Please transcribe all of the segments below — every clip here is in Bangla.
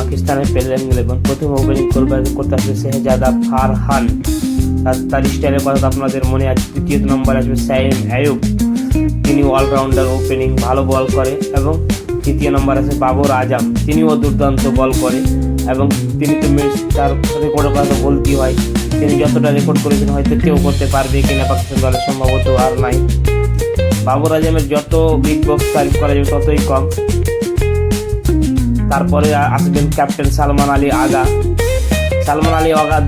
পাকিস্তানের প্লেয়ার ইলেভেন প্রথম ওপেনিং করবে করতে আসবে শেহজাদা ফারহান। তার স্টাইলের কথা আপনাদের মনে আছে তৃতীয় নম্বরে আসবে সাইম আয়ুব তিনি অলরাউন্ডার ওপেনিং ভালো বল করে এবং তৃতীয় নম্বর আছে বাবর আজম। তিনিও দুর্দান্ত বল করে এবং তিনি তো তার রেকর্ডের কথা বলতেই হয়। তিনি যতটা রেকর্ড করেছেন হয়তো কেউ করতে পারবে কিনা পাকিস্তান দলের সম্ভবত আর নাই। বাবর আজমের যত বিগ বক্স তারিফ করা যাবে ততই কম। তারপরে আসবেন ক্যাপ্টেন সালমান আলী আগা। সালমান আলী আগা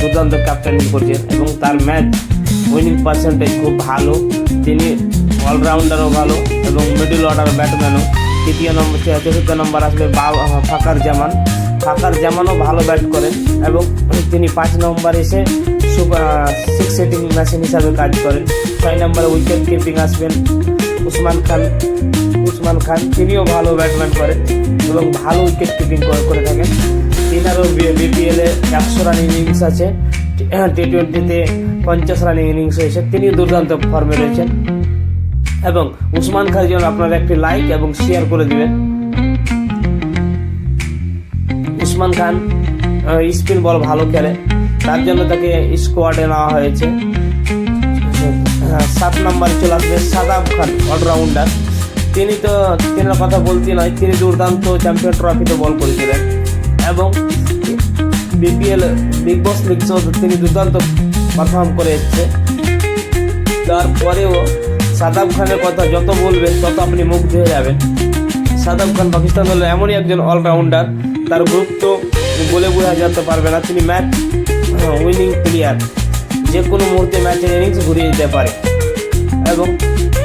দুর্দান্ত ক্যাপ্টেন করছেন এবং তার ম্যাচ উইনিং পার্সেন্টেজ খুব ভালো। তিনি অলরাউন্ডারও ভালো এবং মিডল অর্ডার ব্যাটম্যানও তৃতীয় নম্বর চতুর্থ নম্বর আসবে ফাকার জামান। ফাকার জামানও ভালো ব্যাট করেন এবং তিনি পাঁচ নম্বর এসে সুপার সিক্স সেটিং মেশিন হিসাবে কাজ করেন। ছয় নম্বরে উইকেট কিপিং আসবেন। উসমান খান উসমান খান, তিনিও ভালো ব্যাটম্যান করেন এবং ভালো উইকেট কিপিং করে থাকেন। তিনারও বিপিএল একশো রান ইনিংস আছে টি টোয়েন্টিতে পঞ্চাশ রান ইনিংস হয়েছে তিনি দুর্দান্ত ফর্মে রয়েছেন। এবং উসমান খান জন্য আপনারা একটি লাইক এবং শেয়ার করে দিবেন। উসমান খান স্পিন বল ভালো খেলে, তার জন্য তাকে স্কোয়াডে নেওয়া হয়েছে। সাত নম্বরে চলে আসবে সাদাব খান অলরাউন্ডার তিনি তো তিনার কথা বলতে নয়, তিনি দুর্দান্ত চ্যাম্পিয়ন ট্রফিতে বল করেছিলেন। এবং বিপিএল বিগ বস লিগ তিনি দুর্দান্ত পারফর্ম করে এসছে। তারপরেও সাদাব খানের কথা যত বলবেন তত আপনি মুগ্ধ হয়ে যাবেন। সাদাব খান পাকিস্তান দলের এমনই একজন অলরাউন্ডার তার গুরুত্ব বলে বোঝা যেতে পারবে না। তিনি ম্যাচ উইনিং প্লেয়ার যে কোনো মুহূর্তে ম্যাচের ইনিংস ঘুরিয়ে দিতে পারে। এবং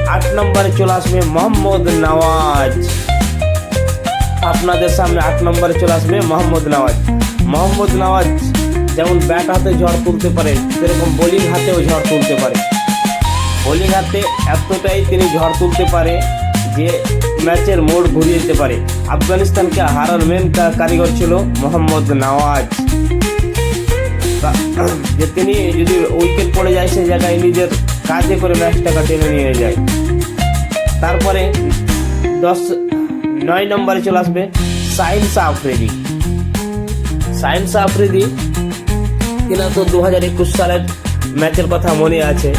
আট নম্বরে চলে আসবে মোহাম্মদ নওয়াজ। আপনাদের সামনে আট নম্বরে চলে আসবে মোহাম্মদ নওয়াজ। মোহাম্মদ নওয়াজ যেমন ব্যাট হাতে ঝড় তুলতে পারে, সেরকম বোলিং হাতেও ঝড় তুলতে পারে। বোলিং হাতে এতটাই তিনি ঝড় তুলতে পারে যে ম্যাচের মোড় ঘুরিয়ে দিতে পারে। আফগানিস্তানকে হারার মেন কারিগর ছিল মোহাম্মদ নওয়াজ। তা- যে তিনি যদি উইকেট পড়ে যায় সেই জায়গায় নিজের কাজে করে ম্যাচটাকে টেনে নিয়ে যায়। তারপরে দশ, নয় নম্বরে চলে আসবে সাইন্স আফ্রিদি সাইন্স আফ্রিদি কিনা তো দু হাজার একুশ সালের ম্যাচের কথা মনে আছে,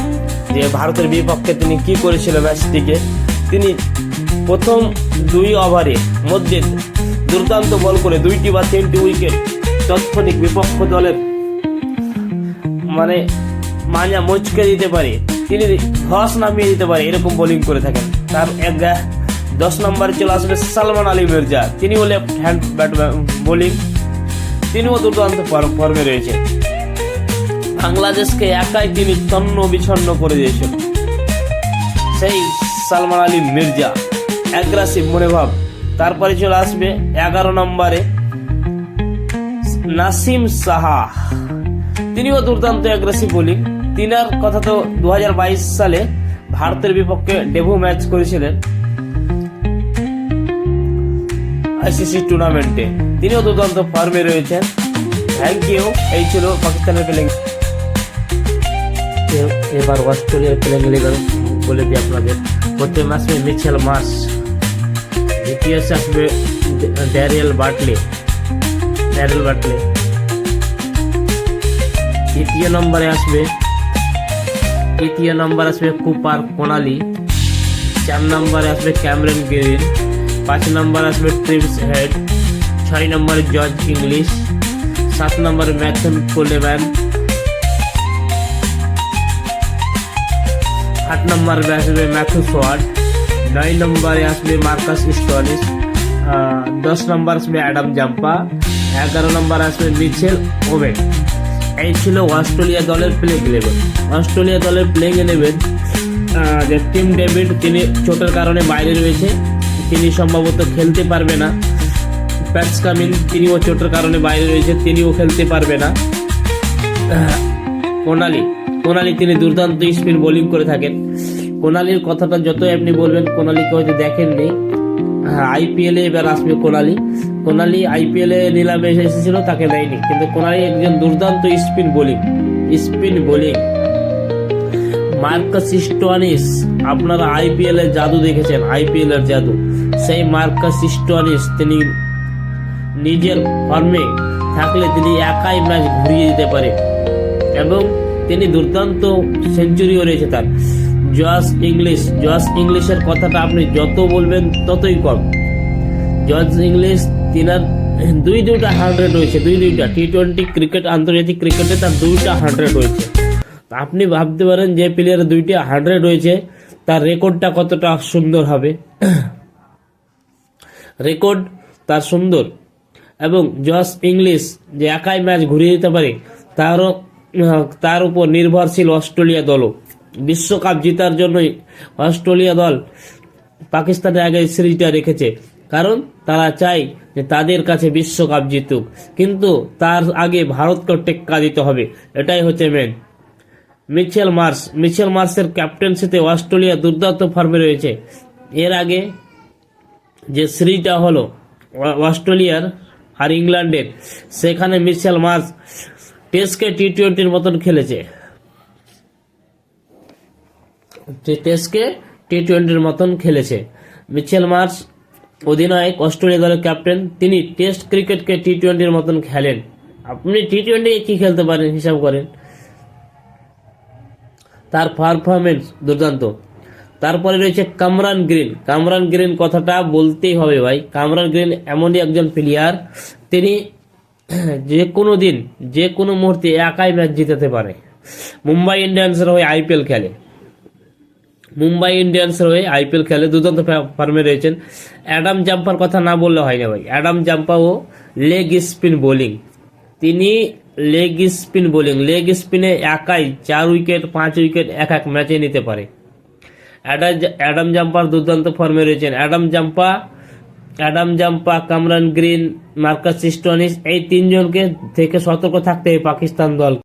যে ভারতের বিপক্ষে তিনি কি করেছিল ম্যাচটিকে তিনি প্রথম দুই ওভারে মধ্যে দুর্দান্ত বল করে দুইটি বা তিনটি উইকেট তৎক্ষণিক বিপক্ষ দলের মানে মাজা মচকে দিতে পারে, তিনি ধস নামিয়ে দিতে পারে, এরকম বোলিং করে থাকেন। তার এক দশ নম্বরে চলে আসবে সালমান আলী মির্জা তিনিও লেফট হ্যান্ড ব্যাটম্যান বোলিং তিনিও দুর্দান্ত ফর- ফর্মে রয়েছে। বাংলাদেশকে একাই তিনি তন্ন বিছন্ন করে দিয়েছেন। সেই সালমান আলী মির্জা অ্যাগ্রাসিভ মনোভাব। তারপরে চলে আসবে এগারো নম্বরে নাসিম সাহা। তিনিও দুর্দান্ত অ্যাগ্রেসিভ বোলিং তিনার কথা তো দুই হাজার বাইশ সালে ভারতের বিপক্ষে ডেবু ম্যাচ করেছিলেন আইসিসি টুর্নামেন্টে তিনিও দুর্দান্ত ফর্মে রয়েছেন। থ্যাংক ইউ এই ছিল পাকিস্তানের প্লেইং এবার অস্ট্রেলিয়ার প্লেইং ইলেভেন বলে দিই আপনাদের প্রথমে আসবে মিচেল মার্স দ্বিতীয় আসবে ড্যারিয়েল বাটলে ড্যারিয়েল বাটলে তৃতীয় নম্বরে আসবে তৃতীয় নম্বর আসবে কুপার কোনালি চার নম্বরে আসবে ক্যামেরন গ্রিন পাঁচ নম্বর আসবে ট্রিপস হেড ছয় নম্বরে জর্জ ইংলিশ সাত নম্বরে ম্যাথন কোলেম্যান আট নম্বরে আসবে ম্যাথু সোয়ার্ড নয় নম্বরে আসবে মার্কাস স্টনিস আহ, দশ নম্বর আসবে অ্যাডাম জাম্পা এগারো নম্বর আসবে মিচেল ওভেন এই ছিল অস্ট্রেলিয়া দলের প্লেইং ইলেভেন অস্ট্রেলিয়া দলের প্লেইং ইলেভেন যে টিম ডেভিড তিনি চোটের কারণে বাইরে রয়েছে। তিনি সম্ভবত খেলতে পারবে না। প্যাটস কামিন তিনিও চোটের কারণে বাইরে রয়েছে, তিনিও খেলতে পারবে না। কোনালি কোনালি, তিনি দুর্দান্ত স্পিন বোলিং করে থাকেন। কোনালির কথাটা যতই আপনি বলবেন, কোনালিকে হয়তো দেখেননি। আইপিএল এ এবার আসবে কোনালি। কোনালি আইপিএল নিলামে এসেছিল, তাকে দেয়নি। কিন্তু কোনালি একজন দুর্দান্ত spin bowling spin bowling. Marcus Stoinis, আপনারা আইপিএল এর জাদু দেখেছেন আইপিএল এর জাদু। সেই মার্কাস স্টোয়ানিস, তিনি নিজের ফর্মে থাকলে তিনি একাই ম্যাচ ঘুরিয়ে দিতে পারে। এবং তিনি দুর্দান্ত সেঞ্চুরিও রয়েছে তার। জস ইংলিশ জস ইংলিশের কথাটা আপনি যত বলবেন ততই কম। জর্জ ইংলিশ তিনার দুই দুইটা হান্ড্রেড রয়েছে দুই দুইটা। টি টোয়েন্টি ক্রিকেট আন্তর্জাতিক ক্রিকেটে তার দুইটা হান্ড্রেড রয়েছে আপনি ভাবতে পারেন যে প্লেয়ারের দুইটা হান্ড্রেড রয়েছে তার রেকর্ডটা কতটা সুন্দর হবে। রেকর্ড তার সুন্দর। এবং জস ইংলিশ যে একাই ম্যাচ ঘুরিয়ে দিতে পারে, তারও তার উপর নির্ভরশীল অস্ট্রেলিয়া দলও। বিশ্বকাপ জেতার জন্যই অস্ট্রেলিয়া দল পাকিস্তানের আগে সিরিজটা রেখেছে। কারণ তারা চায় যে তাদের কাছে বিশ্বকাপ জিতুক। কিন্তু তার আগে ভারতকে টেক্কা দিতে হবে। এটাই হচ্ছে মেন মিচেল মার্স মিচেল মার্সের ক্যাপ্টেন্সিতে অস্ট্রেলিয়া দুর্দান্ত ফর্মে রয়েছে। এর আগে যে সিরিজটা হলো অস্ট্রেলিয়ার আর ইংল্যান্ডের, সেখানে মিচেল মার্স টেস্টকে টি টোয়েন্টির মতন খেলেছে। টেস্টকে টি টোয়েন্টির মতন খেলেছে। মিচেল মার্স অধিনায়ক, অস্ট্রেলিয়া দলের ক্যাপ্টেন, তিনি টেস্ট ক্রিকেটকে টি টোয়েন্টির মতন খেলেন। আপনি টি টোয়েন্টি কি খেলতে পারেন, হিসাব করেন? তার পারফরমেন্স দুর্দান্ত। তারপরে রয়েছে কামরান গ্রিন। কামরান গ্রিন কথাটা বলতেই হবে ভাই। কামরান গ্রিন এমনই একজন প্লেয়ার তিনি যে কোনো দিন যে কোনো মুহূর্তে একাই ম্যাচ জিতাতে পারে। মুম্বাই ইন্ডিয়ান্সের হয়ে আইপিএল খেলে। মুম্বাই ইন্ডিয়ান্সের হয়ে আইপিএল খেলে দুর্দান্ত ফর্মে রয়েছেন। অ্যাডাম জাম্পার কথা না বললে হয় না ভাই। অ্যাডাম জাম্পাও লেগ স্পিন বোলিং। তিনি লেগ স্পিন বোলিং, লেগ স্পিনে একাই চার উইকেট, পাঁচ উইকেট, এক এক ম্যাচে নিতে পারে। অ্যাডা- অ্যাডাম জাম্পার দুর্দান্ত ফর্মে রয়েছেন। Adam Zampa Adam Zampa, Cameron Green, Marcus Stoinis, এই তিনজনকে থেকে সতর্ক থাকতে হবে পাকিস্তান দল